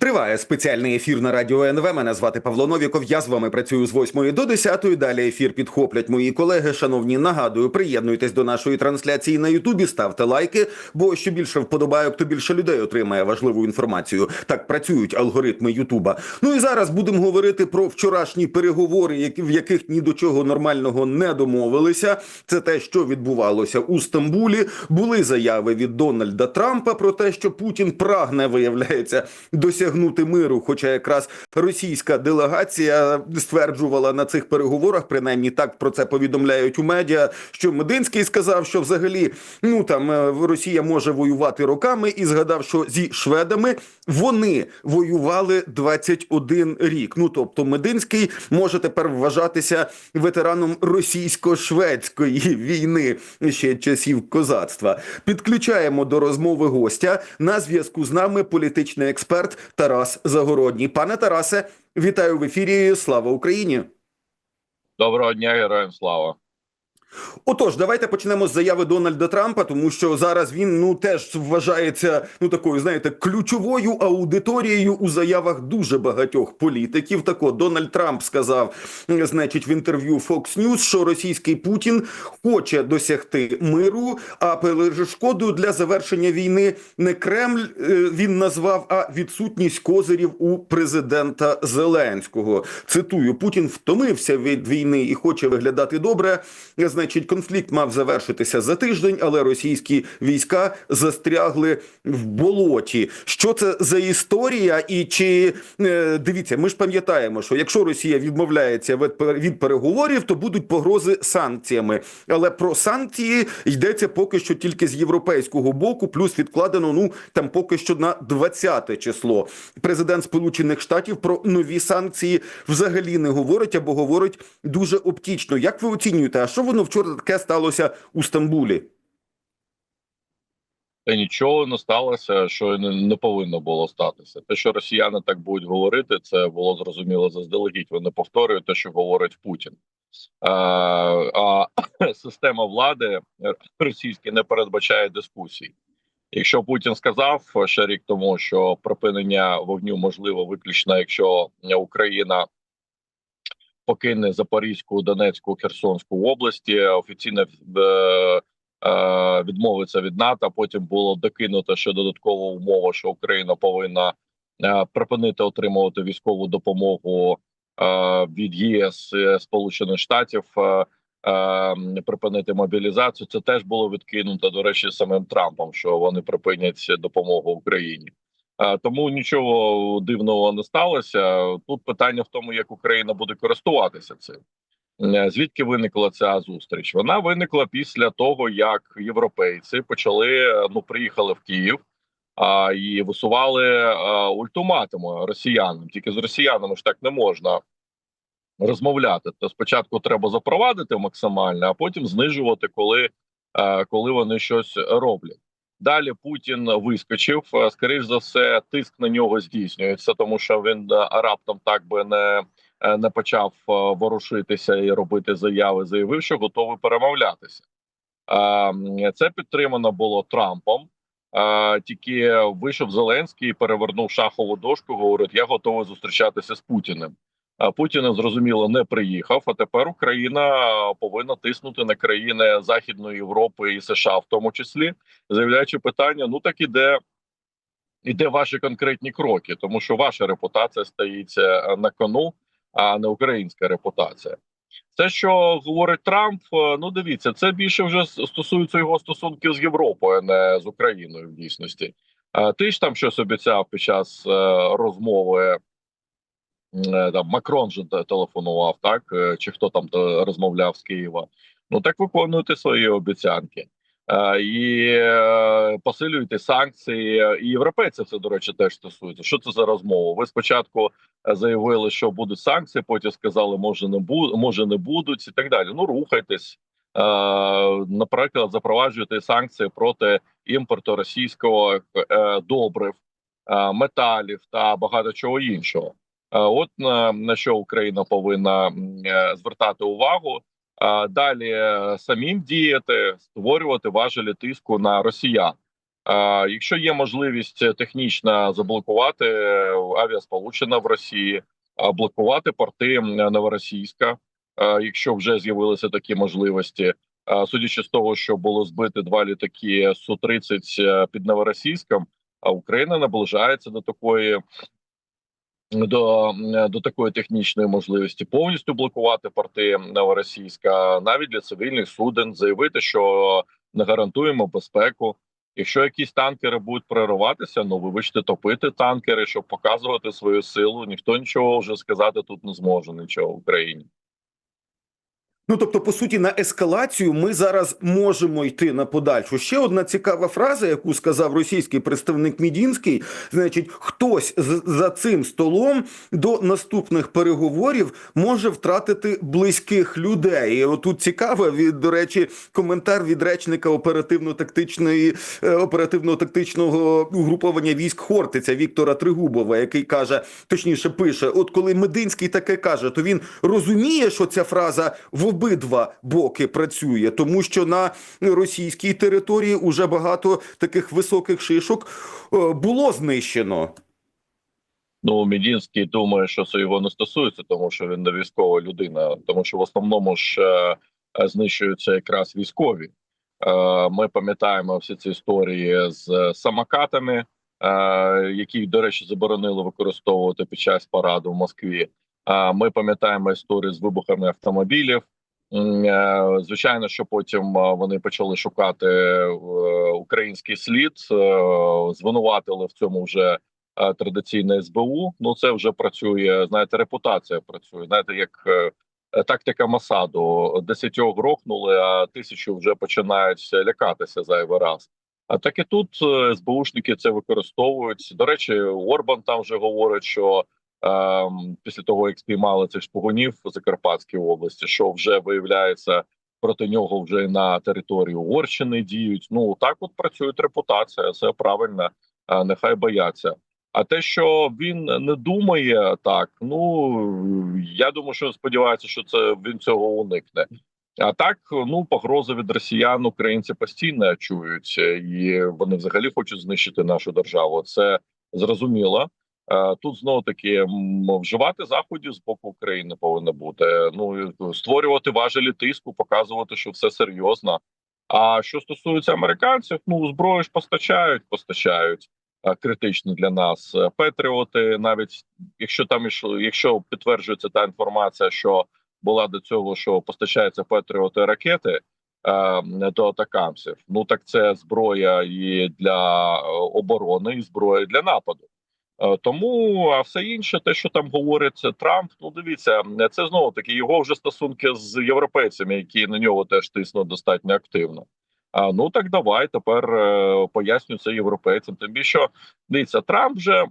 Триває спеціальний ефір на радіо НВ. Мене звати Павло Новіков. Я з вами працюю з 8 до 10. Далі ефір підхоплять мої колеги. Шановні, нагадую, приєднуйтесь до нашої трансляції на Ютубі, ставте лайки, бо що більше вподобайок, то більше людей отримає важливу інформацію. Так працюють алгоритми Ютуба. Ну і зараз будемо говорити про вчорашні переговори, в яких ні до чого нормального не домовилися. Це те, що відбувалося у Стамбулі. Були заяви від Дональда Трампа про те, що Путін прагне, виявляється, досягнути миру. Хоча якраз російська делегація стверджувала на цих переговорах, принаймні так про це повідомляють у медіа. Що Мединський сказав, що взагалі ну там е, Росія може воювати роками, і згадав, що зі шведами вони воювали 21 рік. Ну тобто, Мединський може тепер вважатися ветераном російсько-шведської війни ще часів козацтва. Підключаємо до розмови гостя на зв'язку з нами політичний експерт Тарас Загородній. Пане Тарасе, вітаю в ефірі. Слава Україні! Доброго дня, героям слава. Отож, давайте почнемо з заяви Дональда Трампа, тому що зараз він ну теж вважається ну такою, знаєте, ключовою аудиторією у заявах дуже багатьох політиків. Так от, Дональд Трамп сказав, е, значить, в інтерв'ю Fox News, що російський Путін хоче досягти миру, а перешкодою для завершення війни не Кремль е, він назвав, а відсутність козирів у президента Зеленського. Цитую: Путін втомився від війни і хоче виглядати добре. Значить, конфлікт мав завершитися за тиждень, але російські війська застрягли в болоті. Що це за історія? І чи е, дивіться, ми ж пам'ятаємо, що якщо Росія відмовляється від переговорів, то будуть погрози санкціями. Але про санкції йдеться поки що тільки з європейського боку, плюс відкладено ну там поки що на 20 число. Президент Сполучених Штатів про нові санкції взагалі не говорить або говорить дуже оптічно. Як ви оцінюєте, а що воно вчора таке сталося у Стамбулі? Та нічого не сталося, що не, повинно було статися. Те, що росіяни так будуть говорити, це було зрозуміло заздалегідь. Вони повторюють те, що говорить Путін. А, а система влади російська не передбачає дискусій. Якщо Путін сказав ще рік тому, що припинення вогню можливо виключно, якщо Україна покине Запорізьку, Донецьку, Херсонську області, офіційно е, е, відмовиться від НАТО. Потім було докинуто ще додаткова умова, що Україна повинна е, припинити отримувати військову допомогу е, від ЄС Сполучених Штатів. Припинити мобілізацію, це теж було відкинуто до речі, самим Трампом, що вони припинять допомогу Україні. Е, Тому нічого дивного не сталося. Тут питання в тому, як Україна буде користуватися цим. Е, Звідки виникла ця зустріч? Вона виникла після того, як європейці почали е, ну приїхали в Київ а, і висували а, ультиматуми росіянам. Тільки з росіянами ж так не можна розмовляти. То спочатку треба запровадити максимально, а потім знижувати, коли, е, коли вони щось роблять. Далі Путін вискочив. Е, Скоріш за все, тиск на нього здійснюється, тому що він е, раптом так би не, е, не почав ворушитися і робити заяви. Заявив, що готовий перемовлятися. Це підтримано було Трампом. Тільки вийшов Зеленський і перевернув шахову дошку. Говорить: я готовий зустрічатися з Путіним. Путін зрозуміло не приїхав. А тепер Україна повинна тиснути на країни Західної Європи і США, в тому числі, заявляючи питання: ну так іде, іде ваші конкретні кроки, тому що ваша репутація стоїть е, на кону, а не українська репутація. Те, що говорить Трамп, е, ну дивіться, це більше вже стосується його стосунків з Європою, а не з Україною в дійсності. Ти ж там щось обіцяв під час е, розмови. Е, Там Макрон же те- телефонував, так Е, чи хто там розмовляв з Києва. Ну так виконуйте свої обіцянки. Е, І е, посилюйте санкції. І європейців це, до речі, теж стосується. Що це за розмова? Ви спочатку е, заявили, що будуть санкції, потім сказали, може не бу- може не будуть, і так далі. Ну рухайтесь. Е, Наприклад, запроваджуйте санкції проти імпорту російського е, добрив, е, металів та багато чого іншого. Е, От на, що Україна повинна е, звертати увагу. а, далі е, самим діяти, створювати важелі тиску на росіян. Якщо є можливість технічно заблокувати е, авіасполучення в Росії, блокувати порти новоросійська, якщо вже з'явилися такі можливості, судячи з того, що було збито два літаки су 30 під новоросійськом, а Україна наближається до такої до, до такої технічної можливості повністю блокувати порти новоросійська, навіть для цивільних суден, заявити, що не гарантуємо безпеку. Якщо якісь танкери будуть прориватися, ну вибачте, топити танкери, щоб показувати свою силу. Ніхто нічого вже сказати тут не зможе нічого в Україні. Ну тобто, по суті, на ескалацію ми зараз можемо йти на подальшу. Ще одна цікава фраза, яку сказав російський представник Мідінський. Значить, хтось за цим столом до наступних переговорів може втратити близьких людей. І отут цікаво, від до речі, коментар від речника оперативно-тактичної е, оперативно-тактичного угруповання військ Хортиця Віктора Тригубова, який каже, точніше пише: от коли Мединський таке каже, то він розуміє, що ця фраза в обидва боки працює, тому що на російській території уже багато таких високих шишок е, було знищено. Ну, Мідінський думає, що це його не стосується, тому що він не військова людина, тому що в основному ж е, е, знищуються якраз військові. Ми пам'ятаємо всі ці історії з самокатами, які, до речі, заборонили використовувати під час параду в Москві. Ми пам'ятаємо історію з вибухами автомобілів. Е, Звичайно, що потім е, вони почали шукати е, український слід, звинуватили в цьому вже традиційне СБУ. Ну це вже працює. Знаєте, репутація працює. Знаєте, як тактика Масаду: десятьох грохнули, а тисячу вже починають лякатися зайвий раз. А так і тут СБУшники це використовують. До речі, Орбан там вже говорить, що після того, як спіймали цих шпигунів в Закарпатській області, що вже виявляється проти нього вже на території Угорщини діють. Ну так от працює репутація. Це правильно. Е, Нехай бояться. А те, що він не думає так, ну я думаю, що сподівається, що це він цього уникне. А так, ну погрози від росіян українці постійно чують, е, і вони взагалі хочуть знищити нашу державу. Це зрозуміло. Е, Тут знову таки вживати заходів з боку України повинно бути. Ну створювати важелі тиску, показувати, що все серйозно. А що стосується американців, ну зброю ж постачають, постачають е, критичні для нас Е, Петріоти. Навіть якщо там якщо підтверджується та інформація, що була до цього, що постачаються Петріоти ракети до атакамсів. Ну так це зброя і для оборони, і зброя для нападу. Е, Тому а все інше, те, що там говорить Трамп, ну дивіться, це знову таки його вже стосунки з європейцями, які на нього теж тиснуть достатньо активно. А ну так давай тепер е, поясню це європейцям. Тим більше дивіться, Трамп вже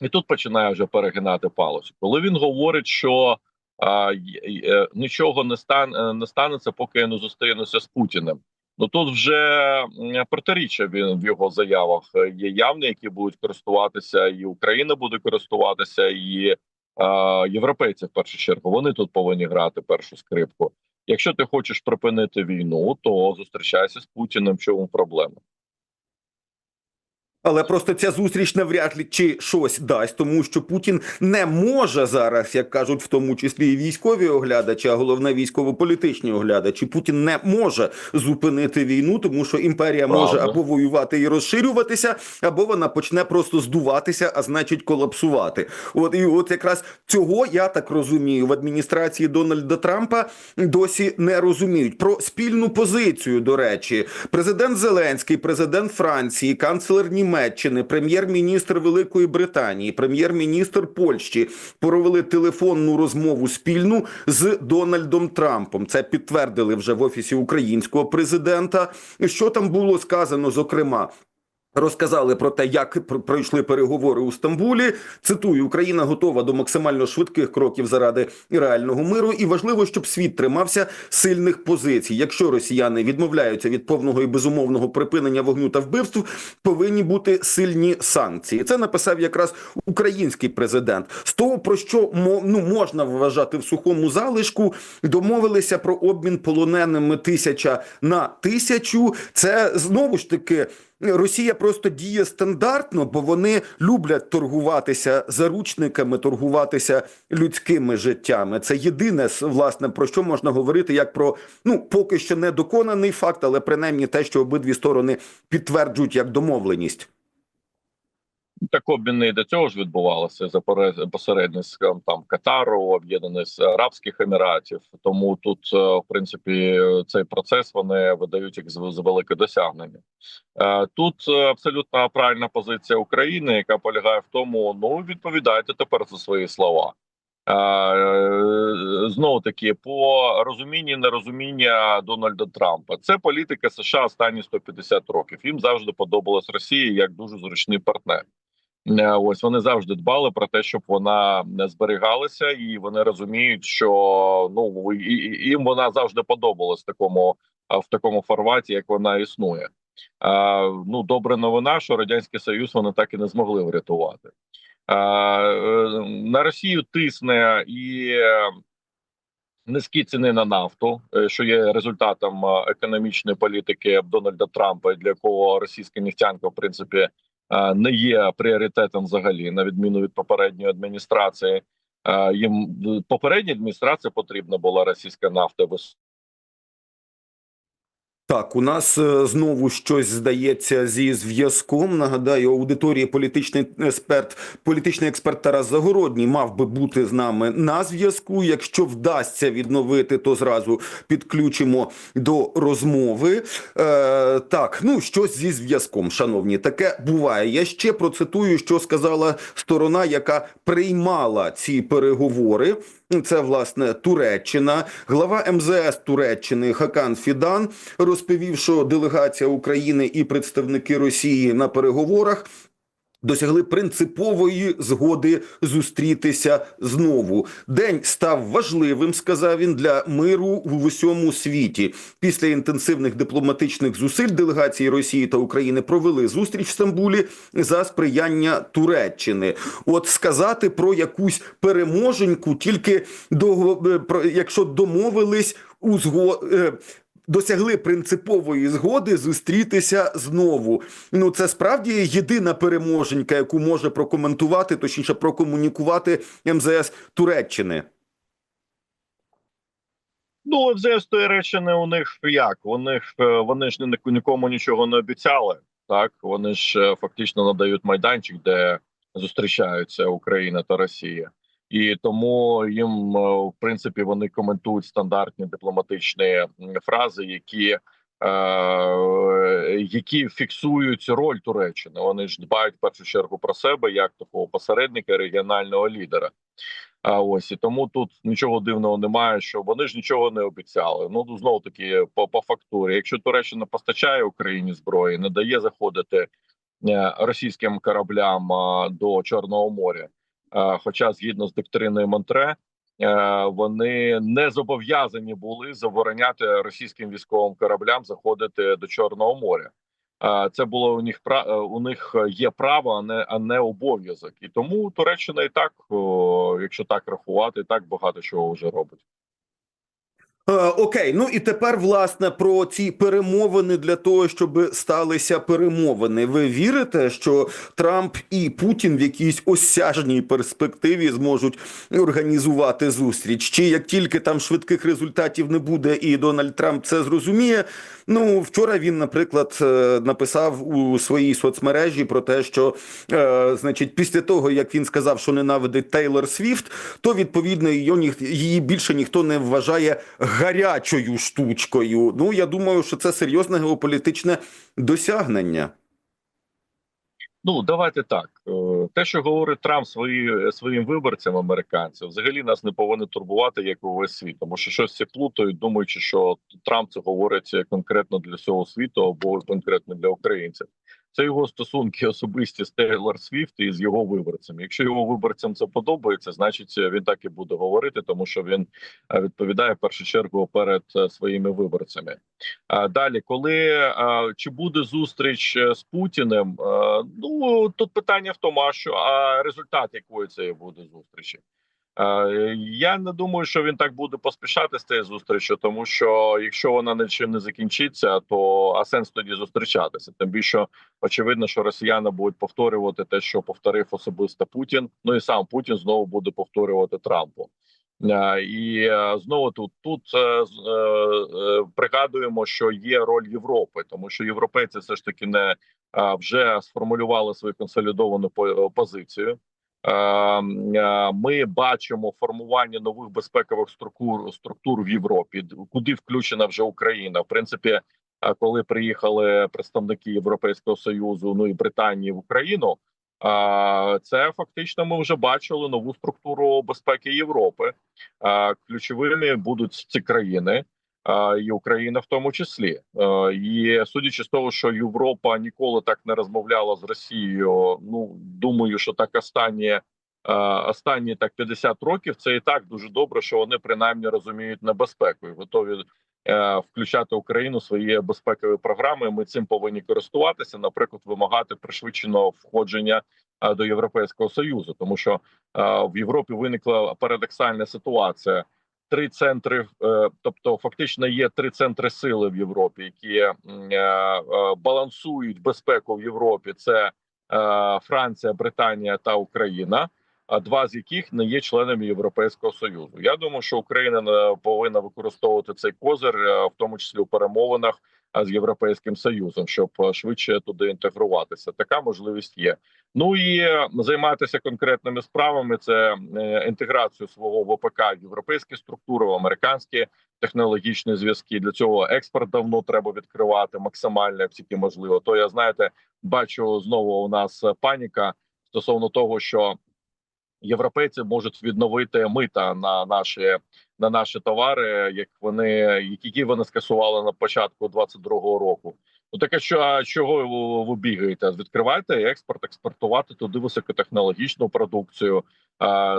і тут починає вже перегинати палицю. Коли він говорить, що а, е, нічого не стане не станеться, поки я не зустрінуся з Путіним. Ну тут вже протиріччя він в його заявах е, є явні, які будуть користуватися, і Україна буде користуватися, і е, європейці в першу чергу. Вони тут повинні грати першу скрипку. Якщо ти хочеш припинити війну, то зустрічайся з Путіним. В чому проблема? Але просто ця зустріч навряд ли чи щось дасть, тому що Путін не може зараз, як кажуть, в тому числі і військові оглядачі, а головне військово-політичні оглядачі. Путін не може зупинити війну, тому що імперія може або воювати і розширюватися, або вона почне просто здуватися, а значить колапсувати. От і от якраз цього я так розумію в адміністрації Дональда Трампа досі не розуміють про спільну позицію. До речі, президент Зеленський, президент Франції, канцлер Німеччини, прем'єр-міністр Великої Британії, прем'єр-міністр Польщі провели телефонну розмову спільну з Дональдом Трампом. Це підтвердили вже в офісі українського президента. Що там було сказано, зокрема. Розказали про те, як пр- пройшли переговори у Стамбулі. Цитую: Україна готова до максимально швидких кроків заради реального миру, і важливо, щоб світ тримався сильних позицій. Якщо росіяни відмовляються від повного і безумовного припинення вогню та вбивств, повинні бути сильні санкції. Це написав якраз український президент. З того про що ну можна вважати в сухому залишку, домовилися про обмін полоненими тисяча на тисячу. Це знову ж таки. Росія просто діє стандартно, бо вони люблять торгуватися заручниками, торгуватися людськими життями. Це єдине власне про що можна говорити, як про ну поки що не доконаний факт, але принаймні те, що обидві сторони підтверджують як домовленість. Так обміни до цього ж відбувалося за посередництвом там Катару, Об'єднаних Арабських Еміратів. Тому тут, е, в принципі, цей процес вони видають як з з велике досягнення. Е, Тут е, абсолютно правильна позиція України, яка полягає в тому, ну відповідайте тепер за свої слова. Знову таки, по розумінні нерозуміння Дональда Трампа, це політика США останні 150 років. Їм завжди подобалась Росія як дуже зручний партнер. Е, Ось вони завжди дбали про те, щоб вона не зберігалася, і вони розуміють, що ну їм вона завжди подобалась в такому в такому форматі, як вона існує. А, ну добра новина, що радянський союз вони так і не змогли врятувати. А, е, на Росію тисне і е, низькі ціни на нафту, е, що є результатом е, економічної політики Дональда Трампа, для якого російська нефтянка, в принципі, е, не є пріоритетом взагалі, на відміну від попередньої адміністрації. Е, Їм попередня попередній адміністрації потрібна була російська нафта Так, у нас е, знову щось здається зі зв'язком. Нагадаю, аудиторії політичний експерт, політичний експерт Тарас Загородній мав би бути з нами на зв'язку. Якщо вдасться відновити, то зразу підключимо до розмови. Е, так, ну щось зі зв'язком, шановні, таке буває. Я ще процитую, що сказала сторона, яка приймала ці переговори. Це власне Туреччина. Глава МЗС Туреччини Хакан Фідан розповів, що делегація України і представники Росії на переговорах. Досягли принципової згоди зустрітися знову. День став важливим, сказав він, для миру в усьому світі. Після інтенсивних дипломатичних зусиль делегації Росії та України провели зустріч в Стамбулі за сприяння Туреччини. От сказати про якусь переможеньку, тільки до е, якщо домовились у зго. е, Досягли принципової згоди зустрітися знову. Ну це справді єдина переможенька, яку може прокоментувати, точніше прокомунікувати МЗС Туреччини. Ну, МЗС Туреччини у них як? Е, вони ж ні- нікому нічого не обіцяли. Так вони ж е, фактично надають майданчик, де зустрічаються Україна та Росія, і тому їм е, в принципі вони коментують стандартні дипломатичні фрази, які. е, Які фіксують роль Туреччини, вони ж дбають в першу чергу про себе як такого посередника, регіонального лідера. А ось і тому тут нічого дивного немає, що вони ж нічого не обіцяли. Ну знову таки по, по фактурі. Якщо Туреччина постачає Україні зброї, не дає заходити е, російським кораблям до Чорного моря. Е, Хоча згідно з доктриною Монтре, е, вони не зобов'язані були забороняти російським військовим кораблям заходити до Чорного моря. Е, Це було у них у них є право, а не а не обов'язок, і тому Туреччина і так, якщо так рахувати, і так багато чого вже робить. Е, окей, ну і тепер власне про ці перемовини для того, щоб сталися перемовини. Ви вірите, що Трамп і Путін в якійсь осяжній перспективі зможуть організувати зустріч? Чи як тільки там швидких результатів не буде, і Дональд Трамп це зрозуміє? Ну вчора він, наприклад, е, написав у своїй соцмережі про те, що е, значить, після того як він сказав, що ненавидить Тейлор Свіфт, то відповідно її, її більше ніхто не вважає гарячою штучкою. Ну я думаю, що це серйозне геополітичне досягнення. Ну давайте так. Е, Те, що говорить Трамп свої, своїм виборцям американцям, взагалі нас не повинно турбувати як увесь світ, тому що щось це плутають, думаючи, що Трамп це говорить конкретно для всього світу або конкретно для українців. Це його стосунки особисті з Тейлор Свіфт і з його виборцями. Якщо його виборцям це подобається, значить він так і буде говорити, тому що він е, відповідає в першу чергу перед е, своїми виборцями. Далі, коли е, чи буде зустріч е, з Путіним, е, ну тут питання в тому, а що а результат якої це буде зустрічі. Е, Я не думаю, що він так буде поспішати з цією зустрічю, тому що якщо вона нічим не закінчиться, то а сенс тоді зустрічатися. Тим більше очевидно, що росіяни будуть повторювати те, що повторив особисто Путін. Ну і сам Путін знову буде повторювати Трампу. Е, І е, знову тут тут пригадуємо, що є роль Європи, тому що європейці все ж таки не вже сформулювали свою консолідовану по- позицію. Е, е, Ми бачимо формування нових безпекових структур структур в Європі, куди включена вже Україна. В принципі, е, коли приїхали представники Європейського союзу, ну і Британії в Україну. е, Це фактично ми вже бачили нову структуру безпеки Європи. Ключовими будуть ці країни, і Україна в тому числі. І судячи з того, що Європа ніколи так не розмовляла з Росією. Ну думаю, що так останні, е, останні так 50 років. Це і так дуже добре, що вони принаймні розуміють небезпеку і готові. е, Включати Україну свої безпекові програми. Ми цим повинні користуватися, наприклад, вимагати пришвидшеного входження до Європейського союзу, тому що в Європі виникла парадоксальна ситуація. Три центри, е, тобто фактично є три центри сили в Європі, які е, е, балансують безпеку в Європі. Це Франція, Британія та Україна. А два з яких не є членами Європейського союзу. Я думаю, що Україна е, повинна використовувати цей козир, е, в тому числі у перемовинах з європейським союзом, щоб е, швидше туди інтегруватися. Така можливість є. Ну і займатися конкретними справами. Це інтеграцію свого ВПК в європейські структури, в американські технологічні зв'язки. Для цього експорт давно треба відкривати максимально, як тільки можливо. То я знаєте, бачу знову у нас паніка стосовно того, що європейці можуть відновити мита на наші на наші товари, як вони які вони скасували на початку 22-го року. Ну таке, що чого ви, бігаєте? Відкривайте експорт, експортувати туди високотехнологічну продукцію,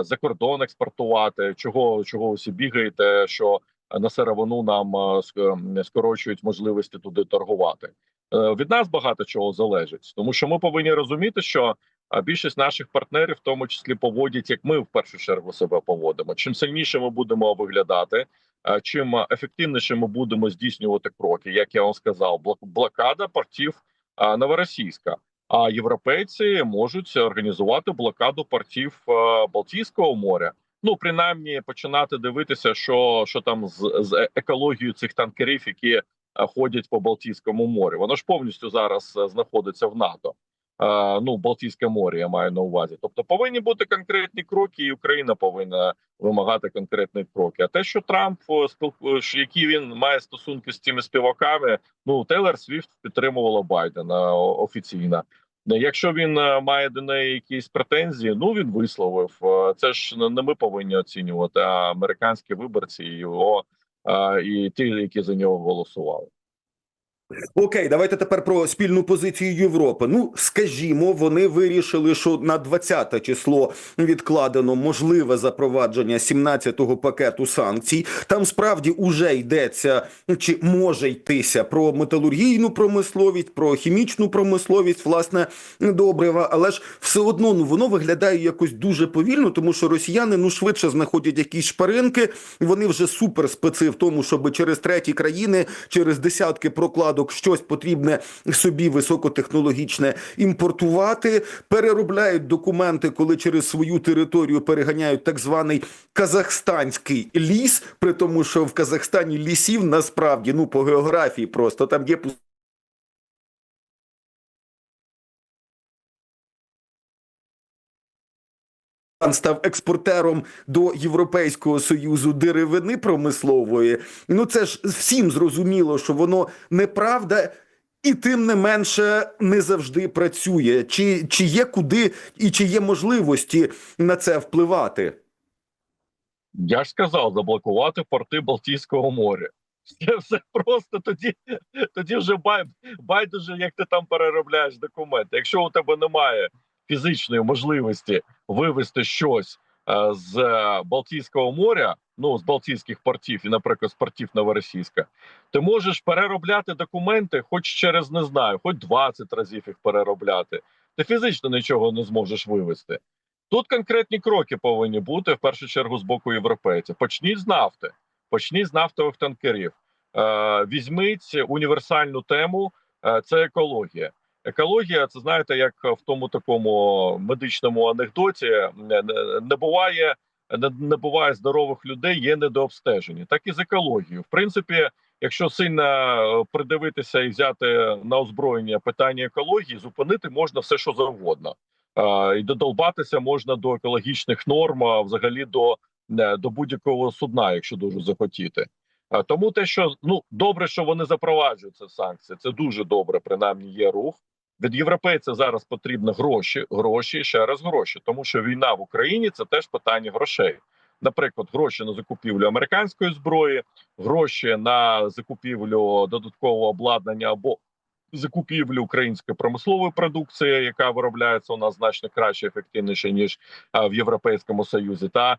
за кордон експортувати. Чого чого всі бігаєте? Що на сировину нам скорочують можливості туди торгувати? Е, Від нас багато чого залежить, тому що ми повинні розуміти, що а більшість наших партнерів, в тому числі, поводять, як ми в першу чергу себе поводимо. Чим сильніше ми будемо виглядати, чим ефективніше ми будемо здійснювати кроки, як я вам сказав, блок- блокада портів новоросійська. А європейці можуть організувати блокаду портів Балтійського моря. Ну принаймні починати дивитися, що, що там з, з екологією цих танкерів, які ходять по Балтійському морю. Воно ж повністю зараз знаходиться в НАТО. Е, ну Балтійське море, я маю на увазі. Тобто повинні бути конкретні кроки, і Україна повинна вимагати конкретні кроки. А те, що Трамп е, які він має стосунки з цими співаками, ну Тейлор Свіфт підтримувала Байдена офіційно. Е, Якщо він е, має до неї якісь претензії, ну він висловив. Е, Це ж не ми повинні оцінювати, а американські виборці його е, і ті, які за нього голосували. Окей, давайте тепер про спільну позицію Європи. Ну, скажімо, вони вирішили, що на 20 число відкладено можливе запровадження 17-го пакету санкцій. Там справді уже йдеться чи може йтися про металургійну промисловість, про хімічну промисловість, власне, добрива. Але ж все одно ну воно виглядає якось дуже повільно, тому що росіяни ну швидше знаходять якісь шпаринки. Вони вже супер специ в тому, щоб через треті країни, через десятки прокладок щось потрібне собі високотехнологічне імпортувати, переробляють документи, коли через свою територію переганяють так званий казахстанський ліс, при тому, що в Казахстані лісів насправді ну по географії просто там є Казахстан став експортером до Європейського союзу деревини промислової. Ну це ж всім зрозуміло, що воно неправда. І тим не менше не завжди працює. Чи, чи є куди і чи є можливості на це впливати? Я ж сказав заблокувати порти Балтійського моря. Все, все просто тоді, тоді вже байдуже, як ти там переробляєш документи. Якщо у тебе немає фізичної можливості вивезти щось е, з е, Балтійського моря, ну з Балтійських портів і, наприклад, з портів Новоросійська, ти можеш переробляти документи, хоч через не знаю, хоч 20 разів їх переробляти. Ти фізично нічого не зможеш вивезти. Тут конкретні кроки повинні бути в першу чергу з боку європейців. Почніть з нафти, почніть з нафтових танкерів. Е, візьміть універсальну тему, це екологія. Екологія, це знаєте, як в тому такому медичному анекдоті не, буває. Не, не буває здорових людей, є недообстежені. Так і з екологією. В принципі, якщо сильно е, придивитися і взяти на озброєння питання екології, зупинити можна все, що завгодно. Е, і додолбатися можна до екологічних норм, а взагалі до, е, до будь-якого судна, якщо дуже захотіти. Тому те, що ну добре, що вони запроваджують ці санкції, це дуже добре. Принаймні є рух. Від європейця зараз потрібні гроші, гроші, ще раз гроші, тому що війна в Україні це теж питання грошей. Наприклад, гроші на закупівлю американської зброї, гроші на закупівлю додаткового обладнання або закупівлю української промислової продукції, яка виробляється у нас значно краще, ефективніше ніж е, в Європейському Союзі. Та е,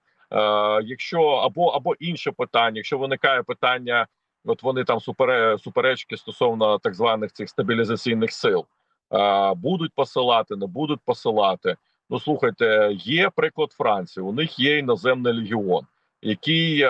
якщо або або інше питання, якщо виникає питання, от вони там супере, суперечки стосовно так званих цих стабілізаційних сил, будуть посилати, не будуть посилати. Ну слухайте, є приклад Франції. У них є іноземний легіон, який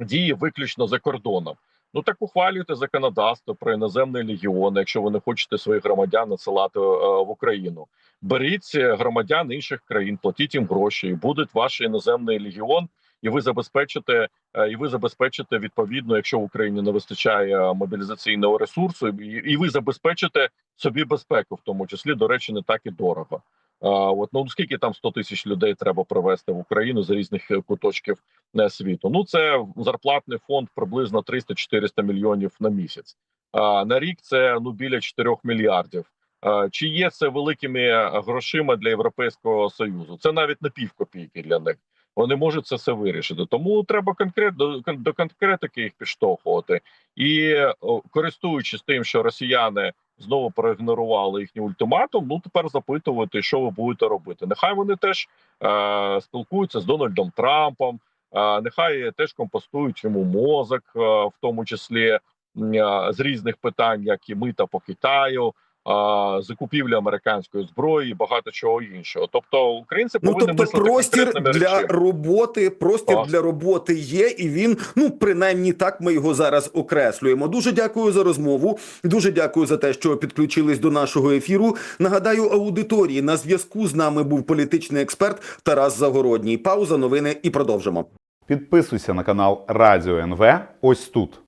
діє виключно за кордоном. Ну так ухвалюйте законодавство про іноземний легіон, якщо ви не хочете своїх громадян надсилати е, в Україну. Беріть е, громадян інших країн, платіть їм гроші, і буде ваш іноземний легіон, і ви забезпечите, е, і ви забезпечите відповідно, якщо в Україні не вистачає мобілізаційного ресурсу, і, ви забезпечите собі безпеку, в тому числі до речі, не так і дорого. От ну скільки там 100 тисяч людей треба привезти в Україну з різних е, куточків е, світу? Ну це зарплатний фонд приблизно 300-400 мільйонів на місяць. На рік це ну біля 4 мільярдів. Чи є це великими грошима для європейського союзу? Це навіть не пів копійки для них. Вони можуть це все вирішити. Тому треба конкретно до, конкретики їх підштовхувати і користуючись тим, що росіяни знову проігнорували їхній ультиматум. Ну тепер запитувати, що ви будете робити. Нехай вони теж е, спілкуються з Дональдом Трампом. Е, нехай теж компостують йому мозок, е, в тому числі е, з різних питань, як і мита по Китаю. Закупівля американської зброї, і багато чого іншого. Тобто, українці Ну тобто, мислити простір для речами. роботи, простір Так. для роботи є, і він, ну принаймні так ми його зараз окреслюємо. Дуже дякую за розмову. Дуже дякую за те, що підключились до нашого ефіру. Нагадаю, аудиторії на зв'язку з нами був політичний експерт Тарас Загородній. Пауза, новини і продовжимо. Підписуйся на канал Радіо НВ ось тут.